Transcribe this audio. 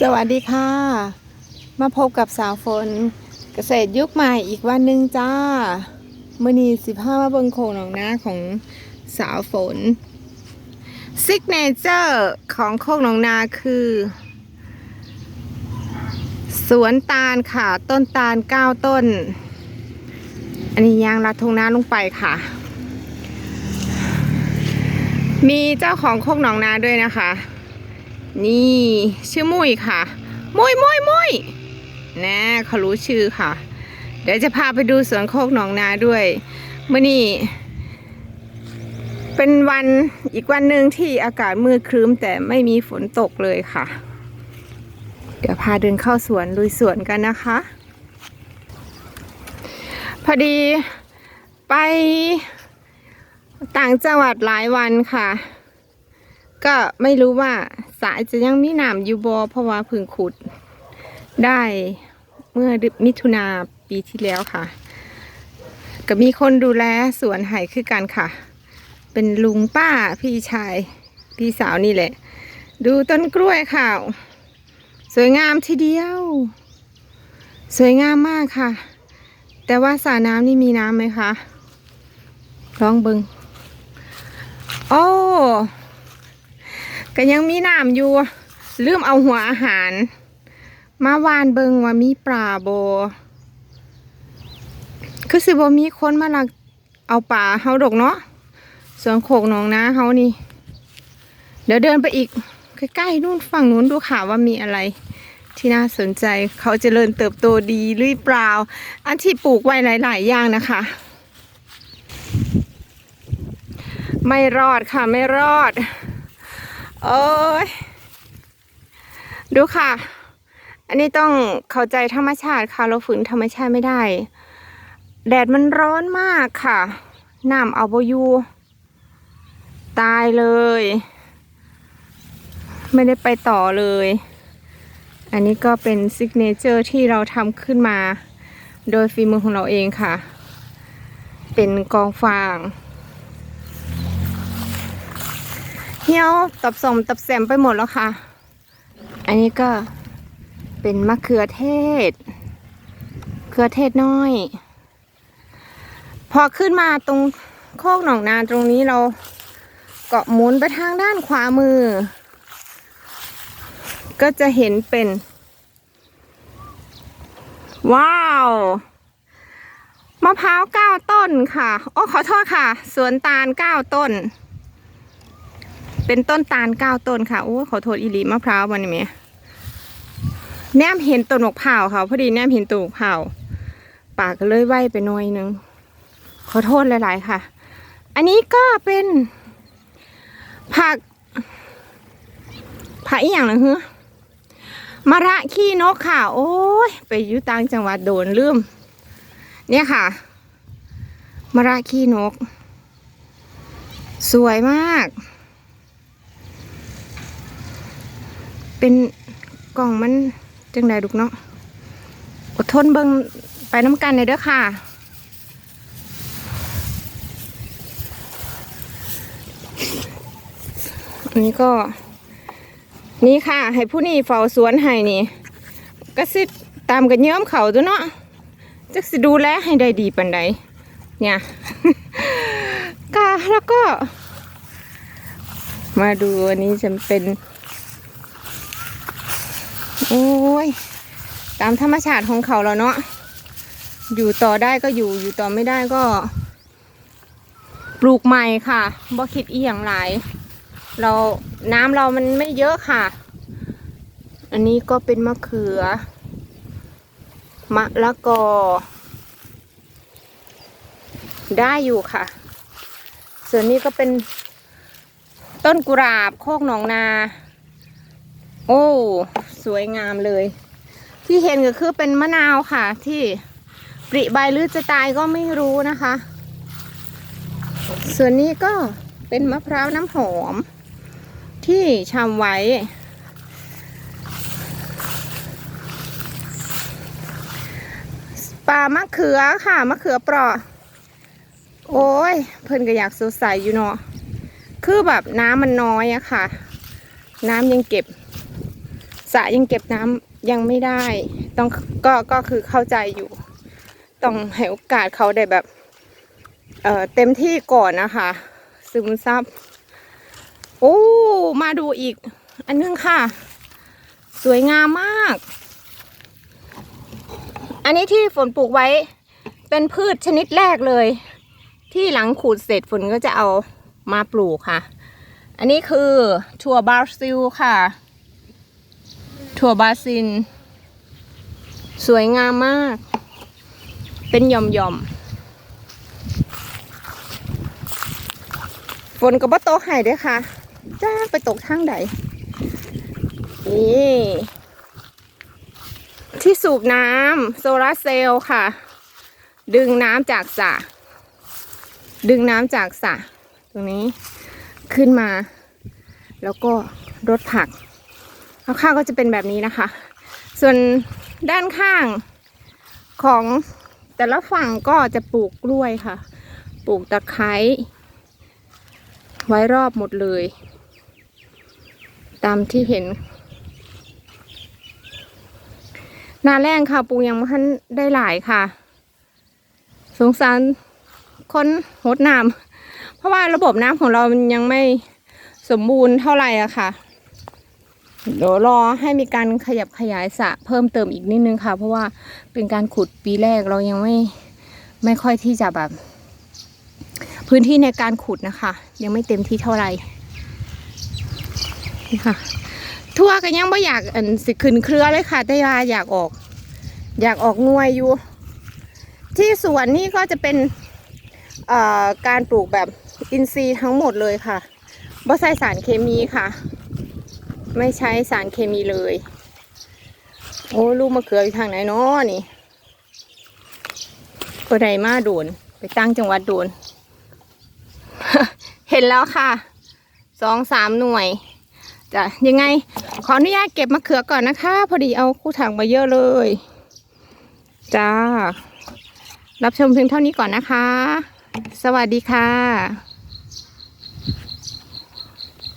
สวัสดีค่ะ มาพบกับสาวฝนเกษตรยุคใหม่อีกวันหนึ่งจ้ามื่อนี้สิบห้ามาเบิงโคงหนองนาของสาวฝนซิกเนเจอร์ของโคกหนองนาคือ สวนตาลค่ะ ต้นตาลเก้าต้น อันนี้ยางรัดทงนาลงไปค่ะ มีเจ้าของโคกหนองนาด้วยนะคะ นี่ชื่อมุยค่ะ มุยมุยมุยนะเขารู้ชื่อค่ะ เดี๋ยวจะพาไปดูสวนโคกหนองนาด้วยเมื่อนี้เป็นวันอีกวันหนึ่งที่อากาศมืดครึ้มแต่ไม่มีฝนตกเลยค่ะ เดี๋ยวพาเดินเข้าสวนลุยสวนกันนะคะ พอดีไปต่างจังหวัดหลายวันค่ะ ก็ไม่รู้ว่า สายจะยังมีน้ำอยู่บอเพราะว่าพึ่งขุด ได้เมื่อมิถุนาปีที่แล้วค่ะ ก็มีคนดูแลสวนไห่คือกันค่ะ เป็นลุงป้าพี่ชาย พี่สาวนี่แหละ ดูต้นกล้วยค่ะ สวยงามทีเดียว สวยงามมากค่ะ แต่ว่าสระน้ำนี่มีน้ำไหมคะลองเบิงโอ้ ก็ยังมีน้ำอยู่ ลืมเอาหัวอาหาร มาวานเบิงว่ามีปลาโบ คือสิบ่มีคนมาลักเอาปลาเฮาดอกเนาะสวนโขกหนองนาเฮานี่ เดี๋ยวเดินไปอีก ใกล้ๆนู่นฝั่งนู้นดูค่ะว่ามีอะไร ที่น่าสนใจเขาจเจริญเติบโตดีหรือเปล่า อันที่ปลูกไว้หลาย ๆ อย่างนะคะ ไม่รอดค่ะไม่รอด โอ้ยดูค่ะ อันนี้ต้องเข้าใจธรรมชาติค่ะ เราฝืนธรรมชาติไม่ได้ แดดมันร้อนมากค่ะ น้ำเอาบอยู่ตายเลย ไม่ได้ไปต่อเลย อันนี้ก็เป็นซิกเนเจอร์ที่เราทำขึ้นมา โดยฝีมือของเราเองค่ะ เป็นกองฟาง เหี่ยวตับสมตับแสมไปหมดแล้วค่ะ อันนี้ก็เป็นมะเขือเทศเขือเทศน้อย พอขึ้นมาตรงโคกหนองนาตรงนี้เราเกาะหมุนไปทางด้านขวามือ ก็จะเห็นเป็น ว้าวมะพร้าวเก้าต้นค่ะ โอ้ขอโทษค่ะ สวนตาลเก้าต้น เป็นต้นตาลเก้าต้นค่ะโอ้ขอโทษอีหลีมะพร้าววันนี้แม่แนมเห็นต้นมะพร้าวค่ะพอดีแนมเห็นต้นมะพร้าวปากก็เลยไหวไปหน่อยนึงขอโทษหลาย ๆ ค่ะ อันนี้ก็เป็น ผัก ผักอีกอย่างหนึงฮึมะระขี้นกค่ะ โอ้ยไปอยู่ต่างจังหวัดโดนลืมเนี่ยค่ะมะระขี้นก สวยมาก เป็นกล่องมันจังใดดุกเนาะอดทนเบิงไปน้ำกันเลยเด้อค่ะ อันนี้ก็ นี่ค่ะ ให้ผู้นี่เฝ้าสวนให้นี่ก็สิตามกันเยิ้มเขาตัวเนาะจักสิดูแลให้ได้ดีปันใดเนี่ยก็แล้วก็ มาดูอันนี้จะเป็น อ้ย ตามธรรมชาติของเขาแล้วเนาะ อยู่ต่อได้ก็อยู่ อยู่ต่อไม่ได้ก็ ปลูกใหม่ค่ะบ่คิดอีหยังหลาย เราน้ำเรามันไม่เยอะค่ะ อันนี้ก็เป็นมะเขือ มะละกอ ได้อยู่ค่ะ ส่วนนี้ก็เป็นต้นกุหลาบโคกหนองนา โอ้ สวยงามเลย ที่เห็นก็คือเป็นมะนาวค่ะ ที่ปริใบหรือจะตายก็ไม่รู้นะคะ ส่วนนี้ก็เป็นมะพร้าวน้ำหอม ที่ชำไว้ป่ามะเขือค่ะ มะเขือเปราะ โอ้ย เพิ่นก็อยากสดใสอยู่เนาะคือแบบน้ำมันน้อยอะค่ะ น้ำยังเก็บ สระยังเก็บน้ำยังไม่ได้ ต้องก็ก็คือเข้าใจอยู่ ต้องให้โอกาสเขาได้แบบเอ่อเต็มที่ก่อนนะคะ ซึมซับโอ้มาดูอีก อันนึงค่ะ สวยงามมาก อันนี้ที่ฝนปลูกไว้ เป็นพืชชนิดแรกเลย ที่หลังขูดเสร็จฝนก็จะเอามาปลูกค่ะ อันนี้คือถั่วบราซิลค่ะ ถั่วบาซิลสวยงามมาก เป็นหย่อมๆฝนก็บ่ตกให้เด้วยค่ะ จ้าไปตกทางใดนี่ที่สูบน้ำโซลาร์เซลล์ค่ะ ดึงน้ำจากสระดึงน้ำจากสระตรงนี้ขึ้นมา แล้วก็รดผัก ข้างๆก็จะเป็นแบบนี้นะคะ ส่วนด้านข้างของแต่ละฝั่งก็จะปลูกกล้วยค่ะ ปลูกตะไคร้ไว้รอบหมดเลย ตามที่เห็น นาแรงค่ะปลูกยังไม่ทันได้หลายค่ะ สงสารคนหดน้ำเพราะว่าระบบน้ำของเรามันยังไม่สมบูรณ์เท่าไหร่อะค่ะ เดี๋ยวรอให้มีการขยับขยายสระเพิ่มเติมอีกนิดนึงค่ะ เพราะว่าเป็นการขุดปีแรกเรายังไม่ไม่ค่อยที่จะแบบ พื้นที่ในการขุดนะคะ ยังไม่เต็มที่เท่าไหร่นี่ค่ะ ทั่วก็ยังไม่อยากอันสิขึ้นเครือเลยค่ะ แต่ว่าอยากออก อยากออกหน่วยอยู่ ที่สวนนี่ก็จะเป็นการปลูกแบบอินทรีย์ทั้งหมดเลยค่ะไม่ใส่สารเคมีค่ะ ไม่ใช้สารเคมีเลย โอ้ลูกมะเขืออยู่ทางไหนเนาะนี่ก็ได้มาโดน ไปตั้งจังหวัดโดน เห็นแล้วค่ะ สองสามหน่วยจะยังไง ขออนุญาตเก็บมะเขือก่อนนะคะ พอดีเอาคู่ถังมาเยอะเลย จ้า รับชมเพียงเท่านี้ก่อนนะคะ สวัสดีค่ะ